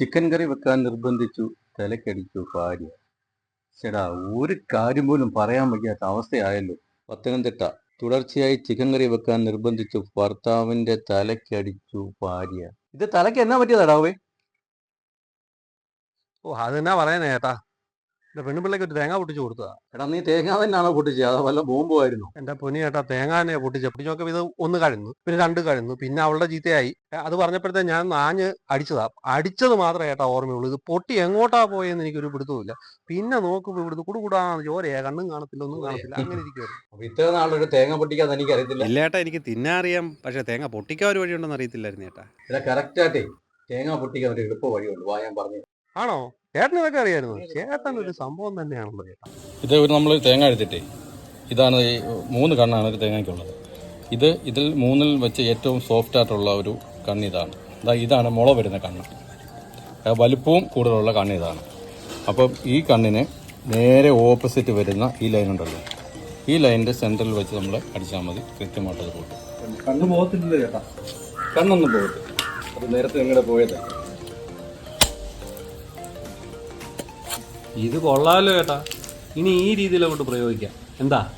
Chicken കറി വെക്കാൻ നിർബന്ധിച്ചു തലക്കടിച്ചു ഭാര്യ. ചേടാ ഒരു കാര്യം പോലും പറയാൻ വയ്യാത്ത അവസ്ഥയായല്ലോ. പത്തനംതിട്ട. തുടർച്ചയായി ചിക്കൻ കറി വെക്കാൻ നിർബന്ധിച്ചു ഭർത്താവിന്റെ തലക്കടിച്ചു ഭാര്യ. ഇത് തലക്ക് എന്നാ പറ്റിയതാടാവേ ഓ അതെന്നാ പറയാനേ ചേട്ടാ എന്റെ പെണ്ണുപിള്ളക്ക് ഒരു തേങ്ങ പൊട്ടിച്ചു കൊടുത്തതാ. എടാ നീ തേങ്ങ തന്നെയാണോ പൊട്ടിച്ചത് അതോ വല്ല ബോംബുമായിരുന്നു? എന്റെ പൊന്നി ചേട്ടാ തേങ്ങാനെ പൊട്ടിച്ച. പൊട്ടിച്ച് നോക്കിയപ്പോ ഇത് ഒന്ന് കഴിഞ്ഞു പിന്നെ രണ്ട് കഴിഞ്ഞു പിന്നെ അവളുടെ ചീത്തയായി. അത് പറഞ്ഞപ്പോഴത്തെ ഞാൻ നാഞ്ഞ് അടിച്ചതാ. അടിച്ചത് മാത്രമേ ചേട്ടാ ഓർമ്മയുള്ളൂ. ഇത് പൊട്ടി എങ്ങോട്ടാ പോയെന്ന് എനിക്കൊരു പിടുത്തമില്ല പിന്നെ നോക്കുമ്പോ ഇവിടുന്ന് കുടുകൂടാന്ന് ചോരയാ കണ്ണും കാണത്തില്ല ഒന്നും കാണത്തില്ല അങ്ങനെ ഇരിക്കുവായിരുന്നു. ഇത്ര നാളൊരു തേങ്ങ പൊട്ടിക്കാന്ന് എനിക്ക് അറിയത്തില്ല ഇല്ല ഏട്ടാ എനിക്ക് തിന്നാൻ അറിയാം. പക്ഷെ തേങ്ങ പൊട്ടിക്കാൻ ഒരു വഴിയുണ്ടെന്ന് അറിയത്തില്ലായിരുന്നു ഏട്ടാ ഇല്ല കറക്റ്റ് ആയിട്ടേ. തേങ്ങ പൊട്ടിക്കാൻ ഒരു എളുപ്പ വഴിയുണ്ട്. വാ ഞാൻ പറഞ്ഞു ആണോ? ചേട്ടൻ ഇതൊക്കെ അറിയായിരുന്നു ചേട്ടൻ ഒരു സംഭവം തന്നെയാണല്ലോ ചേട്ടാ. ഇത് ഒരു നമ്മൾ തേങ്ങ എടുത്തിട്ടേ ഇതാണ് ഈ മൂന്ന് കണ്ണാണ് ഒരു തേങ്ങയ്ക്കുള്ളത്. ഇത് ഇതിൽ മൂന്നിൽ വെച്ച് ഏറ്റവും സോഫ്റ്റ് ആയിട്ടുള്ള ഒരു കണ്ണ് ഇതാണ്. ഇതാ ഇതാണ് മുള വരുന്ന കണ്ണ്. വലുപ്പവും കൂടുതലുള്ള കണ്ണ് ഇതാണ്. അപ്പം ഈ കണ്ണിന് നേരെ ഓപ്പോസിറ്റ് വരുന്ന ഈ ലൈൻ ഉണ്ടല്ലോ. ഈ ലൈനിന്റെ സെന്ററിൽ വെച്ച് നമ്മൾ അടിച്ചാൽ മതി. കൃത്യമായിട്ട് അത് പോകും കണ്ണ് പോകത്തില്ല ചേട്ടാ. കണ്ണൊന്നും പോകത്തില്ല. അത് നേരത്തെ നിങ്ങളുടെ പോയത്. ഇത് കൊള്ളാലോ ചേട്ടാ ഇനി ഈ രീതിയിൽ അങ്ങോട്ട് പ്രയോഗിക്കാം. എന്താ?